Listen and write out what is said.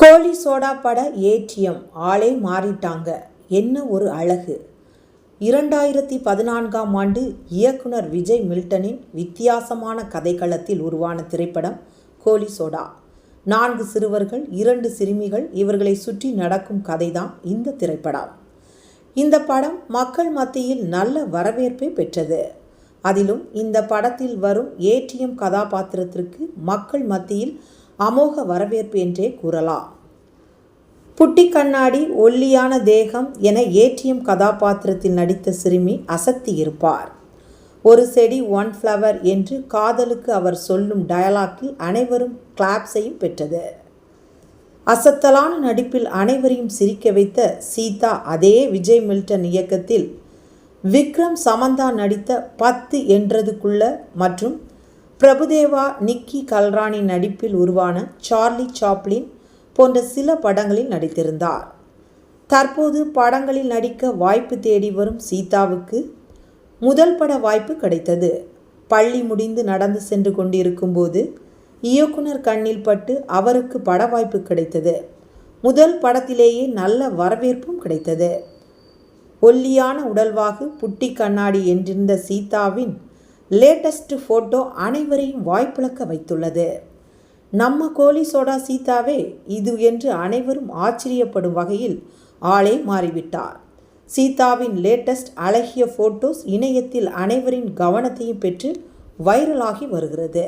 கோழி சோடா பட ஏடிஎம். ஆளே மாறிட்டாங்க. என்ன ஒரு அழகு. இரண்டாயிரத்தி பதினான்காம் ஆண்டு இயக்குனர் விஜய் மில்டனின் வித்தியாசமான கதைக்களத்தில் உருவான திரைப்படம் கோலி சோடா. நான்கு சிறுவர்கள் இரண்டு சிறுமிகள் இவர்களை சுற்றி நடக்கும் கதைதான் இந்த திரைப்படம். இந்த படம் மக்கள் மத்தியில் நல்ல வரவேற்பை பெற்றது. அதிலும் இந்த படத்தில் வரும் ஏடிஎம் கதாபாத்திரத்திற்கு மக்கள் மத்தியில் அமோக வரவேற்பு என்றே கூறலாம். புட்டி கண்ணாடி ஒல்லியான தேகம் என ஏடிஎம் கதாபாத்திரத்தில் நடித்த சிறுமி அசத்தி இருப்பார். ஒரு செடி ஒன் ஃப்ளவர் என்று காதலுக்கு அவர் சொல்லும் டயலாக்கில் அனைவரும் கிளாப்ஸையும் பெற்றது. அசத்தலான நடிப்பில் அனைவரையும் சிரிக்க வைத்த சீதா அதே விஜய் மில்டன் இயக்கத்தில் விக்ரம் சமந்தா நடித்த பத்து என்றதுக்குள்ள மற்றும் பிரபுதேவா நிக்கி கல்ராணி நடிப்பில் உருவான சார்லி சாப்ளின் போன்ற சில படங்களில் நடித்திருந்தார். தற்போது படங்களில் நடிக்க வாய்ப்பு தேடி வரும் சீதாவுக்கு முதல் பட வாய்ப்பு கிடைத்தது. பள்ளி முடிந்து நடந்து சென்று கொண்டிருக்கும்போது இயக்குனர் கண்ணில் பட்டு அவருக்கு பட வாய்ப்பு கிடைத்தது. முதல் படத்திலேயே நல்ல வரவேற்பும் கிடைத்தது. ஒல்லியான உடல்வாகு புட்டி கண்ணாடி என்றிருந்த சீதாவின் லேட்டஸ்ட் ஃபோட்டோ அனைவரையும் வாய்ப்பிழக்க வைத்துள்ளது. நம்ம கோலி சோடா சீதாவே இது என்று அனைவரும் ஆச்சரியப்படும் வகையில் ஆளே மாறிவிட்டார். சீதாவின் லேட்டஸ்ட் அழகிய ஃபோட்டோஸ் இணையத்தில் அனைவரின் கவனத்தையும் பெற்று வைரலாகி வருகிறது.